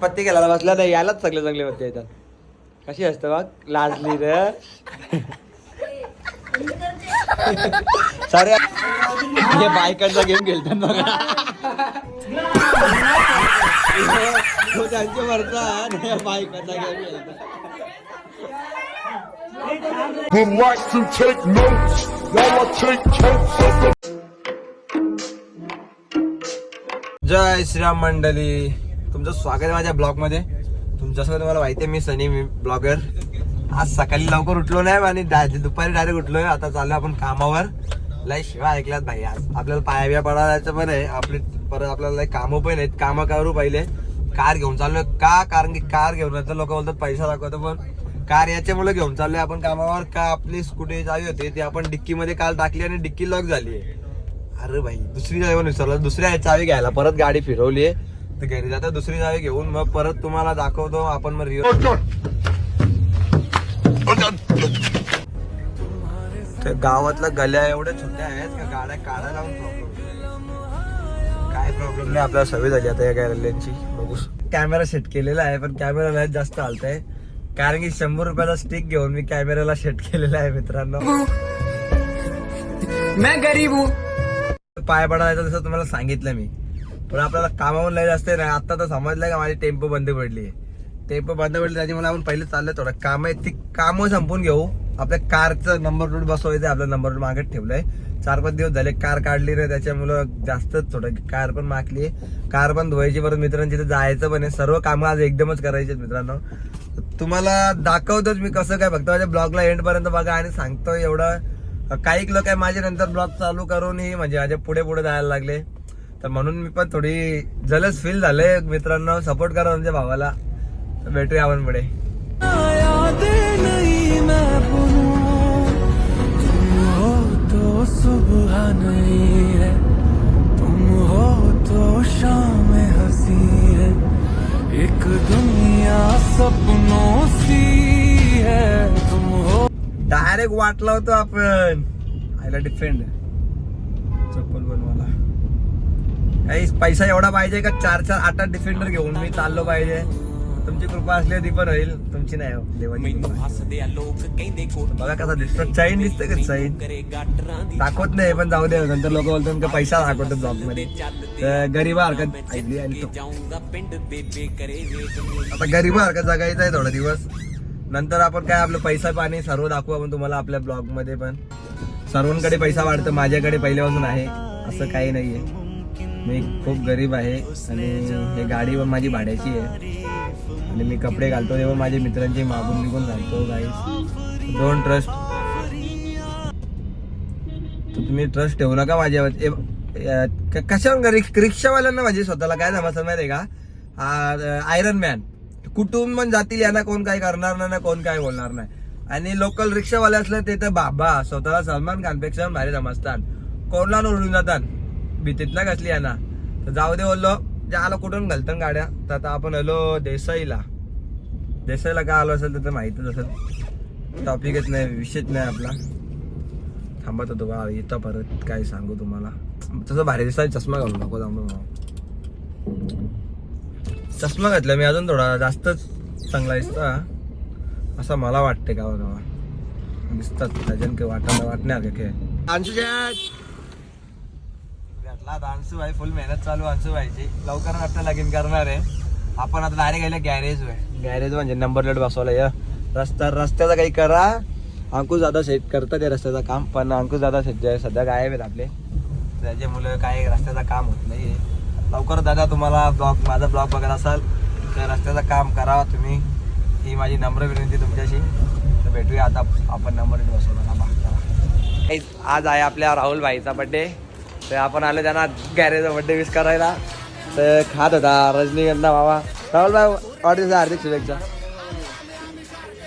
पत्ती गेला बसला नाही यालाच सगळे चांगले पत्ते येतात. कशी असतं बघ लाजली र. सारे. हे बायकांचा गेम खेळतात बघा. त्यांचे बायकांचा गेम खेळतात. The जय श्रीराम मंडळी तुमचं स्वागत आहे माझ्या ब्लॉगमध्ये तुमच्यासोबत तुम्हाला माहिती आहे मी सनी मी ब्लॉगर. आज सकाळी लवकर उठलो नाही आणि दुपारी डायरेक्ट उठलोय. आता चाललो आपण कामावर. लय शिवाय ऐकल्यात भाई आज. आपल्याला पायाव्या पडायचं पण आहे. आपले परत आपल्याला कामं पण आहेत. कामं करू पहिले. कार घेऊन चाललोय. का? कारण की कार घेऊन तर लोक बोलतात पैसा दाखवतो पण. कार याच्यामुळे घेऊन चाललोय आपण कामावर. का आपली स्कूटी चावी होती ती आपण डिक्कीमध्ये काल टाकली आणि डिक्की लॉक झाली आहे. अरे भाई दुसरी जागेवर विसरलं दुसऱ्या चावी घ्यायला. परत गाडी फिरवली आहे. तर घरी जाता दुसरी चावी घेऊन मग परत तुम्हाला दाखवतो आपण मग ते गावातल्या गल्या एवढ्या छोट्या आहेत का गाड्या काढायला लावून प्रॉब्लेम काय प्रॉब्लेम नाही आपल्याला सवय झाली आता या गॅरेल्यांची बघू. कॅमेरा सेट केलेला आहे पण कॅमेरा नाही जास्त आलतंय कारण की शंभर रुपयाचा स्टिक घेऊन मी कॅमेराला सेट केलेला आहे मित्रांनो. मैं गरीब हूँ। पाय पडायचं जसं तुम्हाला सांगितलं मी. पण आपल्याला कामावर लय जास्त नाही आता तर समजलंय का माझी टेम्पो बंद पडली आहे. टेम्पो बंद पडली त्याच्यामुळे आपण पहिले चाललंय थोडं. काम आहे ती कामं संपून घेऊ. आपल्या कारचं नंबर प्लेट बसवायचं आपला नंबर प्लेट मागे ठेवलंय. चार पाच दिवस झाले कार काढली रे त्याच्यामुळं जास्तच थोडं कार पण मागली कार पण धुवायची परत मित्रांची तिथे जायचं पण आहे. सर्व कामं आज एकदमच करायचे मित्रांनो. तुम्हाला दाखवतोच मी कसं काय फक्त माझ्या ब्लॉगला एंड पर्यंत बघा आणि सांगतो एवढं. काही लोक आहे माझे नंतर ब्लॉग चालू करूनही म्हणजे माझ्या पुढे पुढे जायला लागले. तर म्हणून मी पण थोडी जलस फील झालंय मित्रांनो. सपोर्ट करा तुमच्या भावाला. तर भेटूया आपण पुढे. तुम हो डायरेक्ट वाटला होतो आपण. आयला डिफेंड चप्पल बनवाला पैसा एवढा पाहिजे का चार चार आठ आठ डिफेंडर घेऊन मी चाललो पाहिजे? तुमची कृपा असली ती पण होईल. तुमची नाही हो, बघा कसा दिसतो चैन दिसतं का चैन दाखवत नाही पण जाऊ दे नंतर लोक बोलतो पैसा दाखवतो जॉबमध्ये. हरकत आता गरीब हरकत जगायचं आहे थोडा दिवस. नंतर आपण काय आपलं पैसा पाणी सर्व दाखवू आपण तुम्हाला आपल्या ब्लॉगमध्ये पण. सर्वांकडे पैसा वाढतो माझ्याकडे पहिल्यापासून आहे. असं काही नाहीये. मी खूप गरीब आहे आणि हे गाडी पण माझी भाड्याची आहे. आणि मी कपडे घालतो तेव्हा माझ्या मित्रांची मागून निघून घालतो गाईस डोंट ट्रस्ट तर तुम्ही ट्रस्ट ठेवू नका माझ्यावर कशावर रिक- रिक्षावाल्यांना माझे स्वतःला काय समजतं माहिती आहे का? आयरन मॅन कुठून पण जातील यांना कोण काय करणार नाही ना कोण काय बोलणार नाही. आणि लोकल रिक्षावाले असले ते तर बाबा स्वतःला सलमान खानपेक्षा भारी समजतात. कोणला उडून जातात? भीतीतला कसली यांना. तर जाऊ दे बोललो. जे आलो कुठून घालतात गाड्या? तर आता आपण आलो देसाईला. देसाईला काय आलो असेल तर ते माहितच असेल. टॉपिकच नाही विषयच नाही आपला. थांबत होतो का इथं परत काय सांगू तुम्हाला. तसं भारी दिसायला चष्मा घालू नको थांबू चष्मा घातला मी अजून थोडा जास्तच चांगला दिसता. असं मला वाटते गावा गावा दिसतात त्याच्यानं काही वाटायला वाटणार का काय अंशू आता अंशू भाई फुल मेहनत चालू अंशू भाईची लवकर आता लगीन करणार आहे. आपण आता डायरेक्ट गेलं गॅरेज गॅरेज म्हणजे नंबर प्लेट बसवला या रस्ता रस्त्याचा काही करा. अंकुश दादा सेट करतात ते रस्त्याचं काम पण अंकुश दादा सध्या सध्या गायब आहेत आपले. त्याच्यामुळे काय रस्त्याचं काम होत नाही लवकर दादा तुम्हाला ब्लॉग माझा ब्लॉग बघत असाल तर रस्त्याचं काम करावा तुम्ही. ही माझी नम्र विनंती तुमच्याशी. तर भेटूया आता आपण नंबर प्लेट बसवला आज आहे आपल्या राहुल भाईचा बड्डे तर आपण आलो त्यांना गॅरेजचा बड्डे विश करायला. तर खात होता रजनीगंधा बाबा राहुल भाई वाढदिवस हार्दिक शुभेच्छा.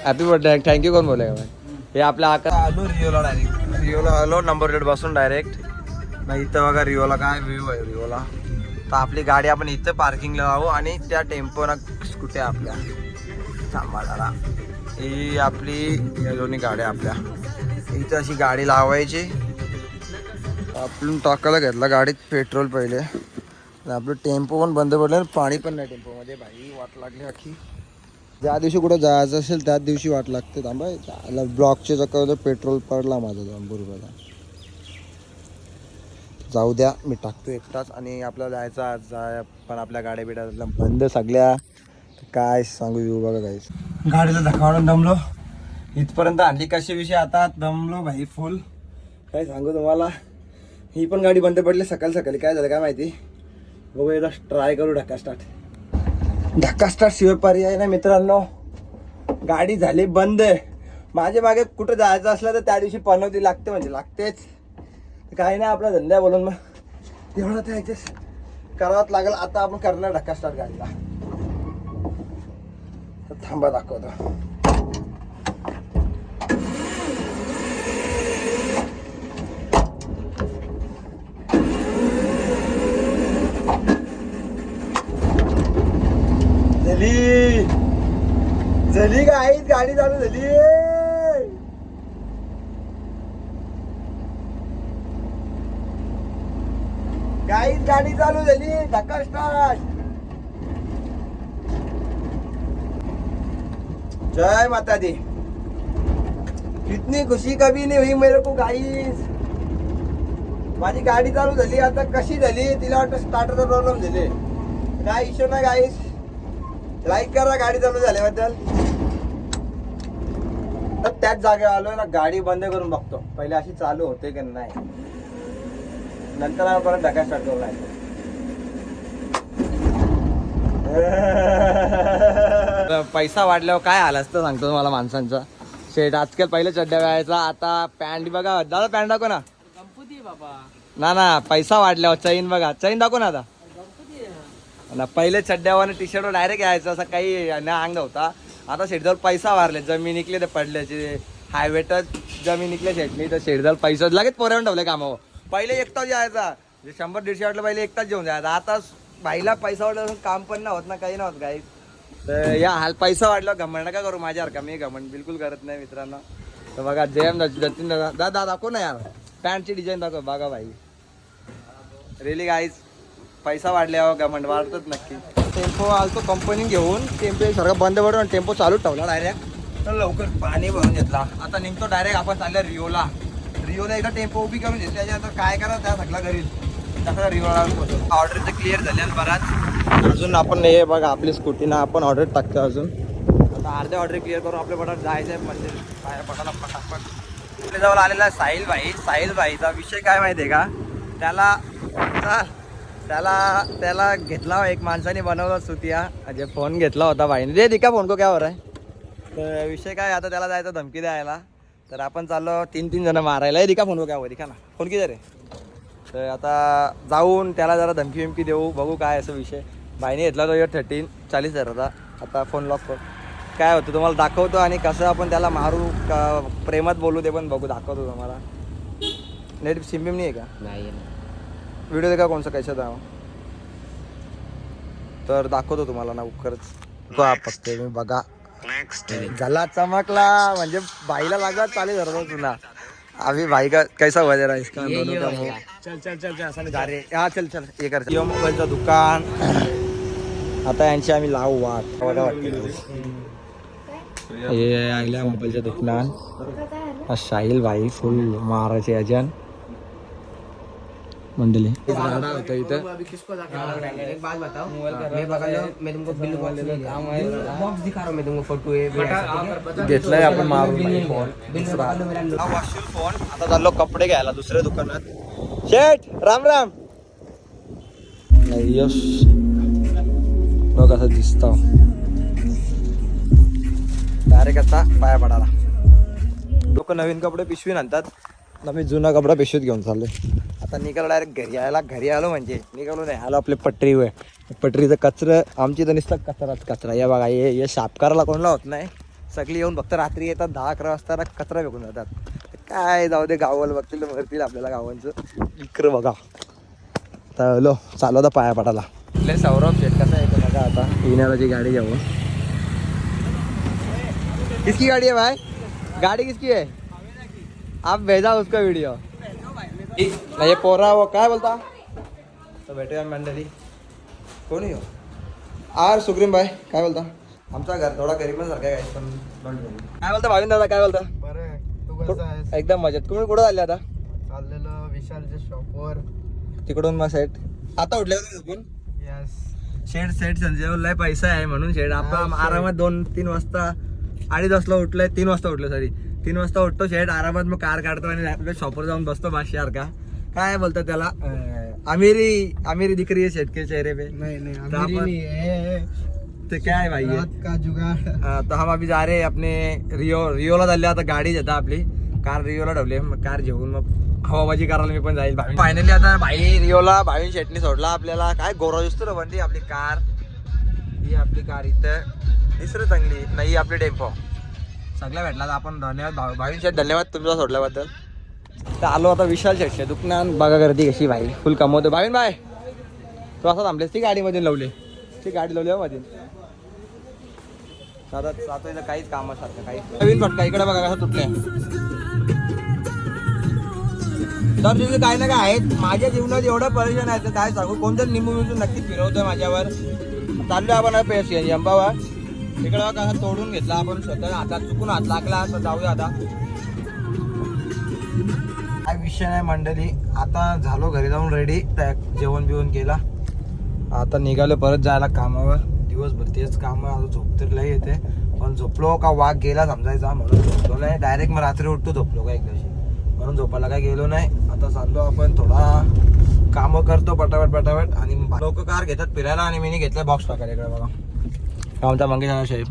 हॅपी बर्थडे थँक्यू कोण बोलाय भाई? हे आपल्या आकार आलो रिओला डायरेक्ट रिओला आलो नंबर प्लेट बसून डायरेक्ट नाही इथं बघा रिओला काय व्ह्यू आहे रिओला तर आपली गाडी आपण इथं पार्किंगला लावू आणि त्या टेम्पोना स्कूटी आपल्या? थांबा ही आपली या दोन्ही गाड्या आपल्या. इथं अशी गाडी लावायची. आपण टाकायला घेतला गाडीत पेट्रोल पहिले. आपलं टेम्पो पण बंद पडलं आणि पाणी पण नाही टेम्पोमध्ये. भाई वाट लागली अख्खी ज्या दिवशी कुठं जायचं असेल त्याच दिवशी वाट लागते. थांबा ब्लॉकच्या चक्कर पेट्रोल पडला माझा शंभर रुपयाला जाऊ द्या मी टाकतो एकटाच आणि आपल्याला जायचं आज. जाय पण आपल्या गाड्या बिड्या बंद सगळ्या. काय सांगू येऊ बघा काहीच गाडीला धकावून दमलो. इथपर्यंत आणली कशी विषय? आता दमलो भाई फुल काय सांगू तुम्हाला? ही पण गाडी बंद पडली सकाळी सकाळी. काय झालं काय माहिती? बघू एकदा ट्राय करू ढक्का स्टार्ट ढक्का स्टार्ट शिवाय पर्याय ना मित्रांनो. गाडी झाली बंद. माझ्या मागे कुठं जायचं असलं तर त्या दिवशी पनवती लागते म्हणजे लागतेच. काही नाही आपला धंदा बोलून मग. एवढं ते ॲडजस्ट करावंच लागेल. आता आपण करणार ढक्का स्टार्ट गाडीला. तर थांबा दाखवतो. झाली. झाली का? आईच गाडी चालू झाली. काहीच गाडी चालू झाली. धक्का स्टार्ट. जय माता दी कितनी खुशी कभी नहीं हुई मेरे को गाईस. माझी गाडी चालू झाली. आता कशी झाली? तिला वाटतं स्टार्टरचा प्रॉब्लेम झाले. काय इश्यू नाही गाईस? लाईक करा गाडी चालू झाल्याबद्दल. तर त्याच जागेवर आलोय ना गाडी बंद करून बघतो. पहिले अशी चालू होते की नाही. नंतर आम्ही परत ढका स्टार्ट पैसा वाढल्यावर काय आला असतं सांगतो तुम्हाला माणसांचा. शेट आजकाल पहिले चड्ड्या वेळायचा आता पॅन्ट बघा. दादा पॅन्ट दाखव ना. ना ना पैसा वाढल्यावर चैन बघा. चैन दाखव ना आता. ना पहिले चड्ड्यावर टी शर्टवर डायरेक्ट यायचं असं काही ना अंग होता आता शेडजवळ पैसा वारले जमीन निघले ते पडल्याचे. हायवेटर जमीन निघले शेटली तर शेडजवळ पैसा. लगेच पोरावून ठेवले कामावर. पहिले एकटाच यायचा. जे शंभर दीडशे वाटलं पहिले एकटाच जेवून जायचा. आता बाईला पैसा वाटला काम पण नाही होत ना काही नव्हतं काही तर या हाल पैसा वाटला घमंड नका करू माझ्यासारखा मी घमंड बिलकुल करत नाही मित्रांनो. तर बघा जयम जतीन दादा दादा दाखव ना यार. पॅन्टची डिझाईन दाखव. बघा भाई रेली गाईज पैसा वाढल्यावर घमंड वाढतच नक्की. टेम्पो आलतो कंपनी घेऊन टेम्पो सारखं बंद पडून टेम्पो चालू ठेवला डायरेक्ट तर लवकर पाणी भरून घेतला. आता निघतो डायरेक्ट आपण चालल्या रिओला. रिओला एकदा टेम्पो उभी करून घेतली त्याच्यानंतर काय करा त्या सगळा घरी. तसं रिओला ऑर्डर तर क्लिअर झाल्या बराच. अजून आपण हे बघा आपली स्कूटी ना आपण ऑर्डर टाकतो अजून. आता अर्धे ऑर्डर क्लिअर करून आपल्या पटात जायचं आहे मंदिर. बाहेर पटाला पटापट. आपल्या जवळ आलेला साहिल भाई साहिल भाईचा विषय काय माहिती आहे का? त्याला त्याला त्याला घेतला एक माणसाने बनवला सुतिया. म्हणजे फोन घेतला होता भाईने दे दिका फोन को काय हो आहे तर विषय काय आता त्याला जायचं धमकी द्यायला. तर आपण चाललो तीन तीन जण मारायला. दिका फोन को काय दिका ना. फोन किती रे तर आता जाऊन त्याला जरा धमकी बिमकी देऊ. बघू काय असं विषय. भाईने घेतला तो थर्टीन चाळीस हजाराचा आता फोन लॉक कर. काय होतं तुम्हाला दाखवतो आणि कसं आपण त्याला मारू का प्रेमात बोलू ते पण बघू दाखवतो तुम्हाला. नेट सिम बिम नाही आहे का? नाही व्हिडिओ देखा कोणचा कैसा था? तर दाखवतो तुम्हाला ना खरंच फक्त मी बघा. झाला चमकला. म्हणजे बाईला लागला चालेल धरतो तुला अभी भाई का कैसा वजह रहा इसका? दोनों का मुंह. चल चल चल चल असं जा रे. हा चल चल. हे कर यो मोबाईलचं दुकान. आता यांची आम्ही लावू वाट. बघा वाटते हे आल्या मोबाईलचं दुकान. हा साहिल भाई फुल मारायचे अजन मंडळी होता इथं घेतलाय आपण मारून फोन आता चाललो कपडे घ्यायला दुसऱ्या दुकानात. शेठ राम राम. यश. बघ कसं दिसत. डायरेक्ट आता पाया पडाला लोक नवीन कपडे पिशवी आणतात. आता मी जुना कपडा पिशवीत घेऊन चाललो आता निघालो डायरेक्ट घरी. यायला घरी आलो म्हणजे निघालो नाही. आलो आपले पटरीवर पटरीचं कचरं आमची तर नुसतं कचराच कचरा. या बघा हे हे शापकाराला कोणाला होत नाही. सगळी येऊन फक्त रात्री येतात दहा अकरा वाजता कचरा फेकून जातात. काय जाऊ दे गावाला बघतील मरतील आपल्याला गावांचं. इकडं बघा. आता हॅलो चालू आता पाया पडाला लय सौरभ शेट कसा येतो बघा आता. येण्याची गाडी घेऊन किसकी गाड़ी आहे भाई? गाड़ी किसकी आहे? आप भेजा उसका वीडियो ये पोरा वो काय बोलता? तो बैठे मंडळी कोणी हो आर सुग्रीम भाई काय बोलता? आमचा घर थोडा गरीब सारखा आहे पण. काय बोलता भाविन दादा काय बोलता? बरं तू कसं आहेस? एकदम मजेत. तुम्ही कुठं चालले आता? चाललेलं विशालच्या शॉपवर तिकडून मग सेट आता उठले झोपून यस शेड सेट संजय लय पैसा आहे म्हणून शेड आपण आरामात दोन तीन वाजता अडीच वाजता उठलोय तीन वाजता उठलो सॉरी तीन वाजता उठतो शेड आरामात मग कार काढतो आणि आपल्या शॉपवर जाऊन बसतो का? काय बोलतात त्याला? अमेरी अमेरी दिकरी है शेड के चेहरे पे. नाही नाही है ते काय भाई? रात का जुगाड? तर हम अभी जा रहे हैं अपने रिओ रिओला चालले आता गाडी येतात आपली. कार रिओला ठेवली मग कार घेऊन मग हवाबाजी करायला मी पण जाईल फायनली आता भाई रिओला भाई शेटनी सोडला आपल्याला. काय गोरा दिसतो ना आपली कार ही आपली कार इथं. तिसरं चांगली नाही आपली टेम्पो सगळ्या भेटला आपण धन्यवाद भाऊ भाई शेट धन्यवाद तुमचा सोडल्याबद्दल. तर आलो आता विशाल शेटचे दुकान बघा गर्दी कशी भाई. फुल कमवतो भाईन भाई तू असं थांबलेस ती गाडीमध्ये लावले. ती गाडी लावली मध्ये आता जातो इथं काहीच कामासारखं काही नवीन फटका इकडे बघा कसं तुटले तर तिथे काही ना काय आहेत. माझ्या जीवनात एवढं परेशान आहे तर काय सांगू? कोणतं निंबू मिळून नक्कीच फिरवतोय माझ्यावर. चाललो आपण पेशी अंबावा तिकडं बघा कसं तोडून घेतला आपण स्वतः? हातात चुकून हात लागला तर जाऊया आता. काय विषय नाही मंडळी. आता झालो घरी जाऊन रेडी जेवण बिवण केला. आता निघालो परत जायला कामावर. दिवसभर तेच काम आता झोप तर येते. पण झोपलो का वाघ गेला समजायचा म्हणून झोपलो नाही. डायरेक्ट मग रात्री उठतो झोपलो का एक दिवशी. म्हणून झोपायला काय गेलो नाही. आता चाललो आपण थोडा कामं करतो पटापट पटापट. आणि लोक कार घेतात फिरायला आणि मी घेतलं बॉक्स टाकायला इकडे बघा. आमचा मंगेश दादा साहेब.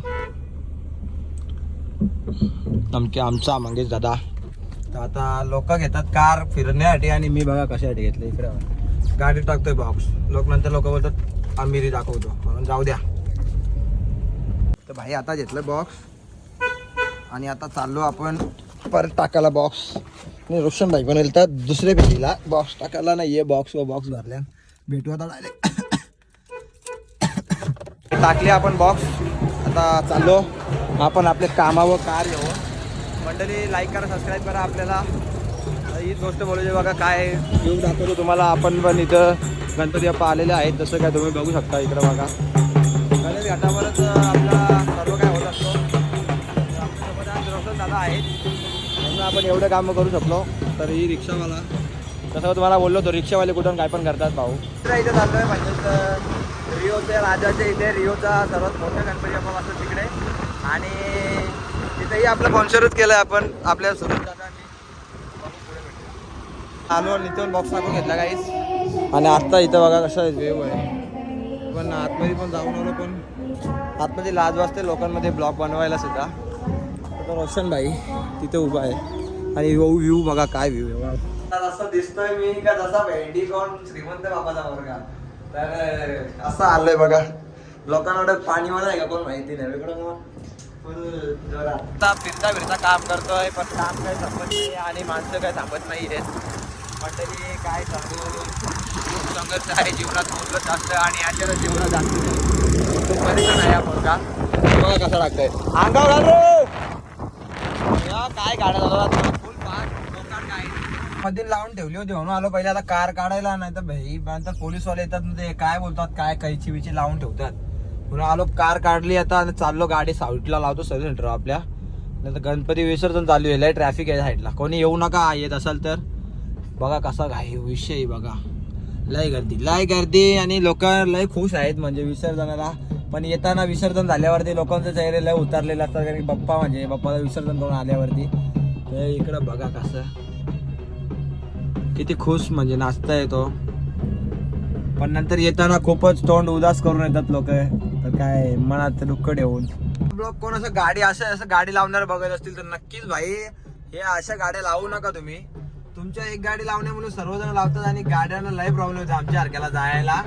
आमचे आमचा मंगेश दादा. तर आता लोक घेतात कार फिरण्यासाठी आणि मी बघा कशासाठी घेतलं इकडे. गाडी टाकतोय बॉक्स लोक नंतर लोक बोलतात आमिरी दाखवतो. म्हणून जाऊ द्या. तर भाई आता घेतलं बॉक्स आणि आता चाललो आपण परत टाकायला बॉक्स आणि रोशन भाई पण तर दुसऱ्या पेटीला बॉक्स टाकायला नाही आहे बॉक्स व बॉक्स भरल्या भेटू आता डायरेक्ट टाकले आपण बॉक्स आता चाललो. आपण आपल्या कामावर कार येऊ हो. मंडळी लाईक करा सबस्क्राईब करा आपल्याला. हीच गोष्ट बोलायची बघा काय येऊन दाखवतो तुम्हाला. आपण पण इथं गणपती बाप्पा आलेले आहेत. जसं काय तुम्ही बघू शकता इकडं बघा. गणेश घाटावरच आपला सर्व काय होत असतो. आमच्यासोबत दादा आहेत म्हणून आपण एवढं कामं करू शकलो तर ही रिक्षावाला. तसं तुम्हाला बोललो तो रिक्षावाले कुठून काय पण करतात भाऊ. इथं चाललो आहे म्हणजे रिओच्या राजाच्या इथे रिओचा सर्वात मोठा गणपती बाप्पा असतो तिकडे. आणि तिथेही आपलं स्पॉन्सरच केलं आहे आपण आपल्या सुरेश आलो निथून बॉक्स टाकून घेतला काहीच आणि आत्ता इथं बघा कसं वेव आहे. पण आतमध्ये पण जाऊन आलो पण आतमध्ये लाज वाजते लोकांमध्ये ब्लॉग बनवायला सुद्धा. तर रोशन भाई तिथे उभा आहे. आणि व्ह्यू बघा काय व्ह्यू आहे. असं दिसतोय मी का जसा भेंडी कोण श्रीमंत बाबाचा वर्ग तर असं आलोय बघा. लोकांना पाणी मला आहे का? कोण माहिती नाही. वेगळं मग फुल जोरात. आता फिरता फिरता काम करतोय पण काम काय संपत नाही आणि माणसं काय थांबत नाही आहेत मंडळी काय सांगू? खूप संघर्ष आहे जीवनात बोललं जास्त आणि याच्यावर जीवनात जास्त. तो परेशान आहे आपण का बघा कसा लागतंय. अंगावर रे काय गाड्या झाला फुल पाक लोकांना काय मध्ये लावून ठेवली होती म्हणून आलो पहिले आता कार काढायला नाही तर भाई नंतर पोलीसवाले येतात ना ते काय बोलतात काय कैची बिची लावून ठेवतात. म्हणून आलो कार काढली आता आणि चाललो गाडी साईडला लावतो सर्व्हिस सेंटर आपल्या. नंतर गणपती विसर्जन चालू आहे ट्रॅफिक आहे साईडला. कोणी येऊ नका येत असाल तर. बघा कसा घाई विषय बघा. लय गर्दी लय गर्दी आणि लोक लय खुश आहेत म्हणजे विसर्जनाला. पण येताना विसर्जन झाल्यावरती लोकांचे चेहरे लय उतरलेले असतात कारण की बाप्पा म्हणजे बाप्पाला विसर्जन करून आल्यावरती. इकडं बघा कसं. किती खुश म्हणजे नाचता येतो. पण नंतर येताना खूपच तोंड उदास करून येतात लोक. तर काय मनात दुःख ठेवून. लोक कोण असं गाडी असं असं गाडी लावणार बघत असतील तर नक्कीच भाई हे अशा गाड्या लावू नका तुम्ही. तुमच्या एक गाडी लावण्यामुळे म्हणून सर्वजण लावतात आणि गाड्यांना लय प्रॉब्लेम होतो आमच्या सारख्याला जायला.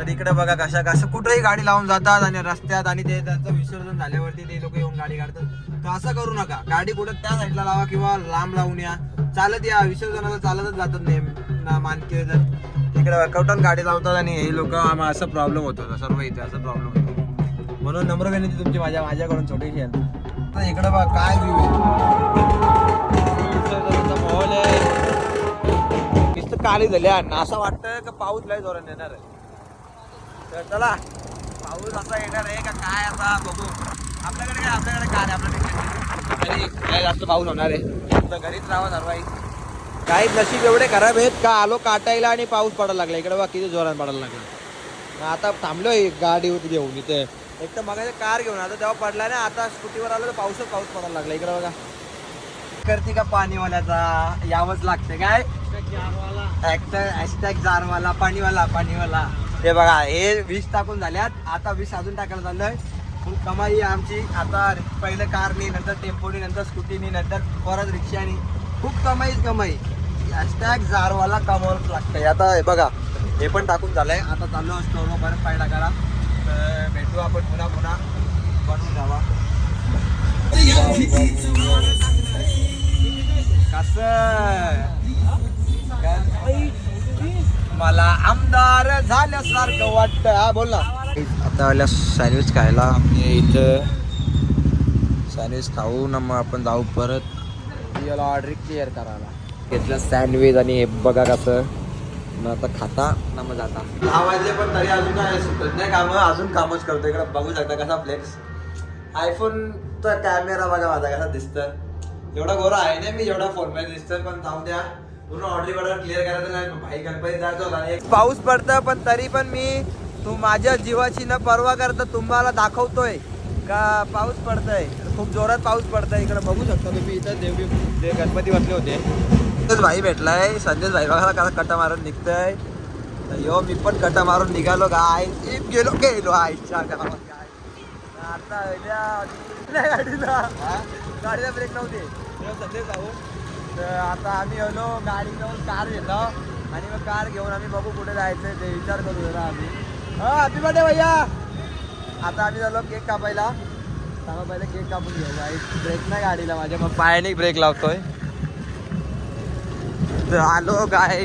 तर इकडे बघा कशा कसं कुठेही गाडी लावून जातात आणि रस्त्यात आणि ते त्यांचं विसर्जन झाल्यावरती ते लोक येऊन गाडी काढतात. तर असं करू नका. गाडी कुठं त्या साईडला लावा किंवा लांब लावून या. चालत या. विसर्जनाला चालतच जातात नेम ना मानके जर तिकडे वर्कआउटात गाडी लावतात आणि हे लोक असं प्रॉब्लेम होतो सर्व इथे असं प्रॉब्लेम होतो. म्हणून नम्र विनंती तुमची माझ्या माझ्याकडून छोटीशी आता इकडे बघा काय व्ह्यू आहे. विसर्जनाचा माहोल आहे. नुसतं काळी झाली आहे. असं वाटतं का पाऊस लय जोरात येणार आहे? तर चला पाऊस असा येणार आहे का काय आता बघू. आपल्याकडे काय आपल्याकडे काय आपल्याकडे घरी काय जास्त पाऊस होणार आहे. तर घरीच राहा सर्व काही नशीब एवढे खराब आहेत का? आलो काटायला आणि पाऊस पडायला लागला. इकडे बघा किती जोरात पडायला लागला. मग आता थांबलोय गाडी होती घेऊन इथे. एक तर मग कार घेऊन आता तेव्हा पडला ना आता स्कूटीवर आलो तर पाऊसच पाऊस पडायला लागला. इकडे बघा. करते का पाणीवाल्याचा? यावंच लागते काय? हॅशटॅग जारवाला पाणीवाला पाणीवाला. हे बघा हे वीस टाकून झाल्यात. आता वीस अजून टाकायला चाललंय. खूप कमाई आमची. आता पहिलं कारनी नंतर टेम्पोनी नंतर स्कूटीनी नंतर परत रिक्षानी. खूप कमाईच कमाई. हॅशटॅग जारवाला कमावच लागतंय. आता हे बघा हे पण टाकून झालंय. आता चाललो असतो परत पाय टाकायला तर भेटू आपण पुन्हा पुन्हा. बनवून जावा. कसं? मला आमदार झाल्यासारखं वाटतं हा बोल ना. आता आल्या सँडविच खायला. आम्ही इथं सँडविच खाऊ. ना मग आपण जाऊ परत. याला ऑर्डर क्लिअर करायला. घेतलं सँडविच आणि हे बघा कसं. मग आता खाता ना मग जाता. दहा वाजले पण तरी अजून काय सुटत नाही कामं. अजून कामच करतो. इकडे बघू शकता कसा फ्लेक्स आयफोनचा कॅमेरा बघा माझा कसा दिसतं एवढा गोरा आहे ना मी जेवढा फोनमध्ये दिसतं पण जाऊ द्या. पूर्ण ऑर्डर ऑर्डर क्लिअर करायचं नाही भाई गणपती जायचं होता आणि पाऊस पडतं पण तरी पण मी तू माझ्या जीवाची न परवा करता तुम्हाला दाखवतोय. का पाऊस पडतोय? खूप जोरात पाऊस पडतोय इकडे बघू शकता तुम्ही. इथं देवी देव गणपती बसले होते. संदेश भाई भेटलाय. संदेश भाई बघा कसा कटा मारून निघतोय. यो मी पण कटा मारून निघालो काय गेलो गेलो आईच्या गावात आता गाडीला ब्रेक नव्हते. संदेश भाऊ. तर आता आम्ही आलो गाडी जाऊन कार घेतो आणि मग कार घेऊन आम्ही बघू कुठे जायचं ते विचार करू जरा आम्ही. हॅपी बर्थडे भैया! आता आम्ही झालो केक कापायला. सांगा पहिले केक कापून घेऊ. ब्रेक नाही गाडीला माझ्या मग पायाने ब्रेक लावतोय. तर आलो गाय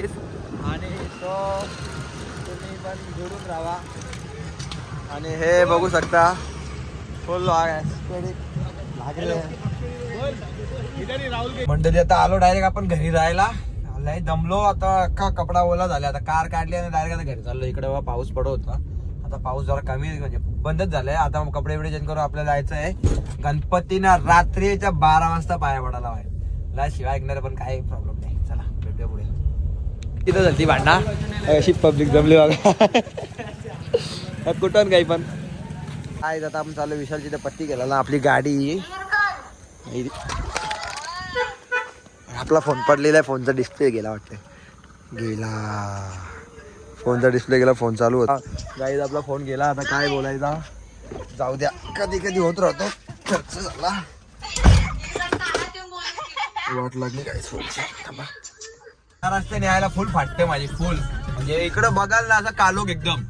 आणि तो तुम्ही पण जोडून राहा. आणि हे बघू शकता. फुल लागले मंडळी आता आलो डायरेक्ट आपण घरी राहायला. लय दमलो. आता अख्खा कपडा ओला झाला. आता कार काढली आणि डायरेक्ट आता घरी चाललो इकडे बघा पाऊस पडत होता. आता पाऊस जरा कमी म्हणजे बंदच झालाय. आता कपडे बिडे चेंज करून आपल्याला जायचं आहे. गणपतीना रात्रीच्या बारा वाजता पाया पडायला आहे. ला शिवाय ऐकणार पण काही प्रॉब्लेम नाही. चला भेटूया पुढे. तिथं झाली भांडणा. अशी पब्लिक जमली बघा. कुठं काही पण. काय आता आपण चालू विशाल तिथे पट्टी केला ना आपली गाडी. आपला फोन पडलेला आहे फोनचा डिस्प्ले गेला वाटते गेला. फोनचा डिस्प्ले गेला फोन चालू होता. गाईज आपला फोन गेला. आता काय बोलायचा? जाऊ द्या. कधी कधी होत राहतो. खर्च झाला. वाट लागली काय फोनची थांबा. रस्त्याने यायला फुल फाटते माझी फुल म्हणजे इकडं बघाल ना असं कालोग एकदम.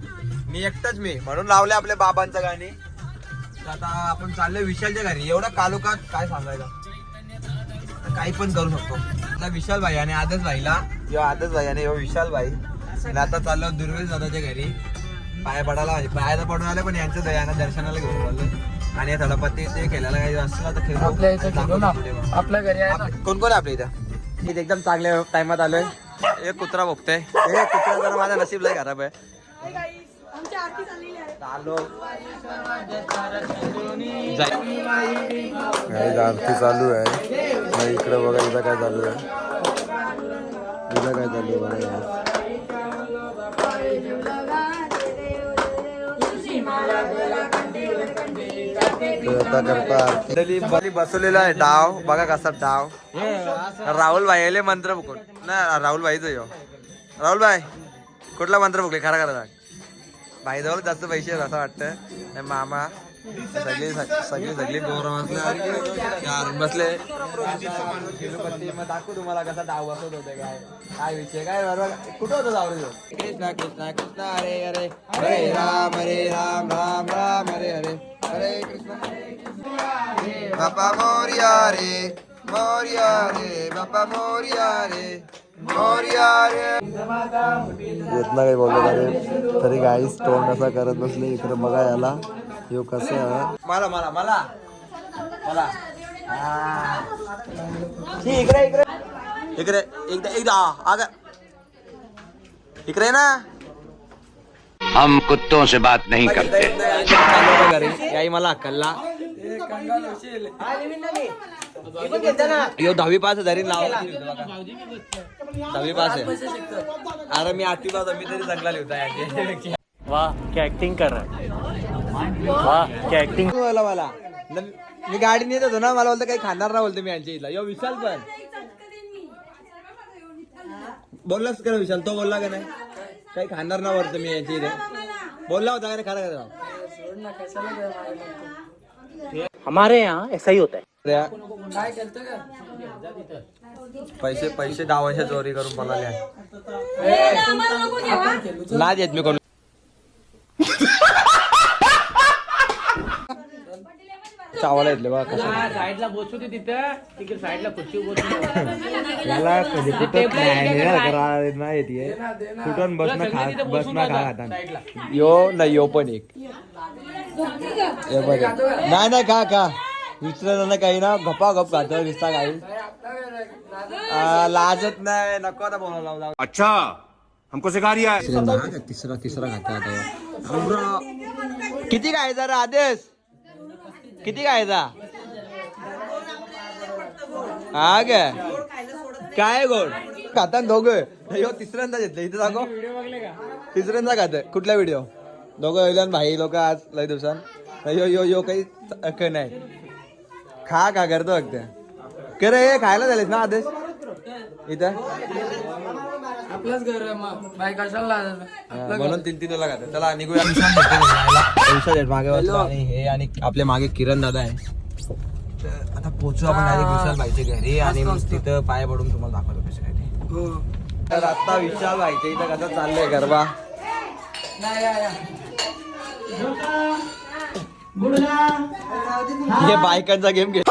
मी एकटाच मी. म्हणून लावले आपल्या बाबांचं गाणी. तर आता आपण चाललोय विशालच्या घरी. एवढा कालोखात काय सांगायला काही पण करू शकतो. आता विशाल भाई आणि आदर्श भाईला यो आदर्श भाई आणि यो विशाल भाई आणि आता चाललो दुर्वेश दादाच्या घरी. पाया पडायला म्हणजे पायाला पडून आले पण यांच्या दयानं दर्शनाला घेऊन चाललो आणि थोडा पत्ती ते खेळायला काही असलं तर खेळू आपल्या घरी आहे ना. आप- कोण कोण आहे आपल्या इथं? इथे एकदम चांगल्या टायमात आलोय. एक कुत्रा बघतोय. कुत्रा जरा माझा नशीब लय खराब आहे. चालो आरती चालू आहे. मग इकडे बघा इथं काय चालू आहे? इथं काय चालू आहे बघा करता करता आरती. बसवलेला आहे डाव. बघा कसा डाव. राहुल भाई आले मंत्र बघून ना राहुल भाईच यो. राहुल भाई कुठला मंत्र बघले खरा खरा सांग भाई जवळ जास्त पैसे आहेत असं वाटतं मामा सगळी सगळी सगळी गोर बसले मग दाखवू तुम्हाला कसा डाव बसत होते काय. काय विषय काय बरोबर कुठं होतं जाऊ रे कृष्णा कृष्णा कृष्णा हरे हरे. हरे राम हरे राम राम राम हरे हरे. हरे कृष्ण. बापा मोर्या रे मोर्या रे बापा मोर्या रे मोर्या रे. येत ना काही बोलत अरे तरी गाई तोंड असा करत बसले. इकडे बघा याला. यो कसं मला मला मला. मला. इकडे इकडे. इकडे एकदा एकदा आग. इकडे ना. हम कुत्तों से बात नहीं करते। मला अक्कलला यो दहावी पास नाव दहावी पास आहे. अरे मी आठवी पास मी तरी चांगला लिहिता वाह क्या एक्टिंग कर रहा है. वाह क्या एक्टिंग मला. मी गाडी नेत होतो ना मला बोलतो काही खाणार ना बोलतो मी यांच्या इथला. यो विशाल पण. बोललास का विशाल? तो बोलला का नाही? काही खाणार ना बोलतो मी यांच्या इथे. बोलला होता का रे खरं खरं. हमारे यहाँ ऐसा ही होता है। पैसे पैसे वर्ष चोरी करून मला नाही देत मी कोण. चावाला येतले बघा कसं. साईडला बसू दे तिथं तिकडे साईडला खुर्ची बसू याला कधी कुठं नाही नाही येते कुठून बसणं खा बसणं खा खाता यो नाही यो पण एक. नाही नाही का का विचारलं काही ना. गप्पा गप खातो दिसता काही. लाजत नाही. नको आता बोलायला अच्छा हमको सिखा रिया है. तिसरा तिसरा खाता आता. किती खायचा रे आदेश? किती खायचा हा काय काय गोड? खाता दोघं. तिसऱ्यांदा घेतलं. इथे दाखव. तिसऱ्यांदा खात कुठला व्हिडिओ दोघं येईल भाई लोक आज लय दिवसांत यो यो यो काही नाही. खा खा करतो फक्त. करे हे खायला झालेत ना आदेश? इथं? हा, म्हणून तीन तीन वेळा खातात चला निघूया. मागे आणि हे आणि आपल्या मागे किरण दादा आहे. तर आता पोचू आपण डायरेक्ट विशाल भाईच्या घरी आणि तिथं पाय पडून तुम्हाला दाखवतो कसं काय ते. तर आता विशाल भाईच्या इथं कसं चाललंय गरबा? हे? बायकांचा गेम घे.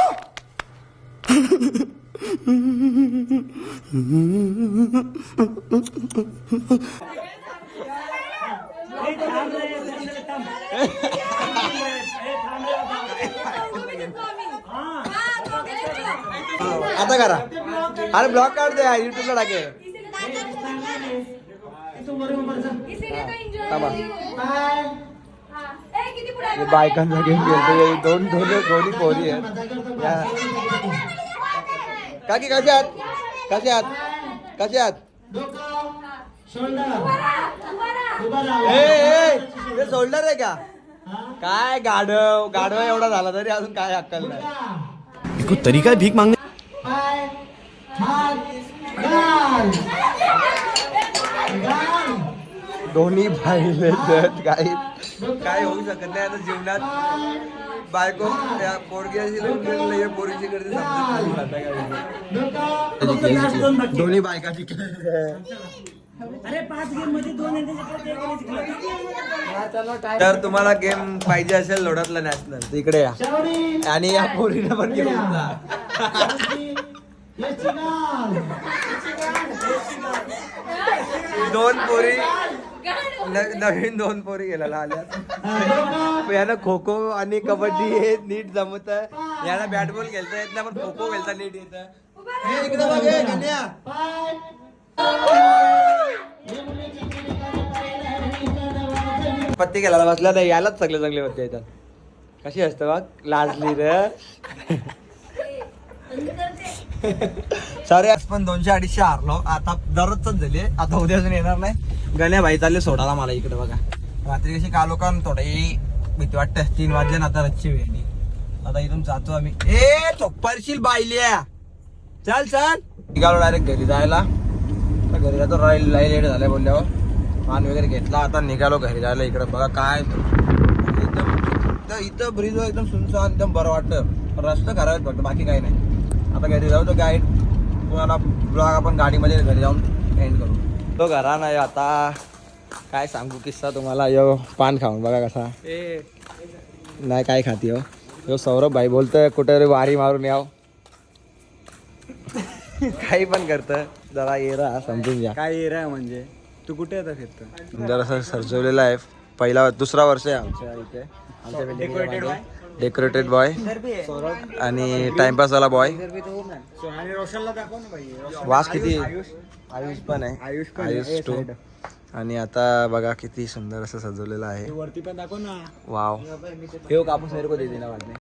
आता करा. अरे ब्लॉक काढ दे युट्यूबला टाके थांबा. बायकांचा गेम खेळतो दोन दोन दोन्ही पोरी आहेत. काकी कसे आहात? कसे आहात? कसे आहात? ते सोल्डर आहे का? काय गाढव गाढव एवढा झाला तरी अजून काय अक्कल नाही. तरीका है भीख मांगने दोन्ही जत काही काय होऊ शकत नाही आता जीवनात. बायको त्या पोरगी अशी लग्न पोरीची समजत काय. दोन्ही बायका तर तुम्हाला गेम पाहिजे असेल लोढातला नॅशनल इकडे या. आणि या पोरीला पण जा दोन पोरी. न- नवीन दोन पोरी गेलेला आल्या. याला खो खो आणि कबड्डी हे नीट जमत याला बॅट बॉल खेळता येत नाही पण खो खो खेळता नीट येत इकडे बघ हे, कन्या. पत्ती खेळायला बसला नाही यालाच सगळे चांगले पत्ते येतात. कशी असतं बघ? लाजली रे. सारे आज पण दोनशे अडीचशे हारलो. आता दररोजच झाले आता उद्या अजून येणार नाही. गण्या भाई चालले सोडायला मला इकडे बघा. रात्री कशी कालो का थोडी भीती वाटते. तीन वाजले ना आता रच्ची वेळी आता इथून जातो आम्ही. ए चोप्परशील बायल्या. चल चल. निघालो डायरेक्ट घरी जायला. घरी जातो. राहील लय लेट झालाय बोलल्यावर. पान वगैरे घेतला. आता निघालो घरी जायला इकडे. बघा काय एकदम इथं- ब्रिजवर ब्रिज एकदम सुनसान एकदम बरं वाटतं. रस्ता खराब वाटतं बाकी काही नाही. आता घरी जाऊ तो गाईड तुम्हाला ब्लॉग आपण गाडीमध्ये घरी जाऊन एंड करू तो घरा नाही आता काय सांगू किस्सा तुम्हाला यो पान खाऊन बघा कसा नाही काय खाती हो यो सौरभ भाई बोलतोय कुठे रे वारी मारून याव काही पण करतं जरा ये राहा समजून घ्या काय एरिया म्हणजे तू कुठे येतं फिरतं जरासा सरजवलेला आहे पहिला दुसरा वर्ष आहे आमच्या इथे आमच्या डेकोरेटेड बॉय आणि टाइमपास वाला बॉय वास किती? आयुष पण आहे. आयुष आयुष टू. आणि आता बघा किती सुंदर असं सजवलेलं आहे. वरती पण दाखव ना. वाव हे कापूस मेरे को दे देना बाद में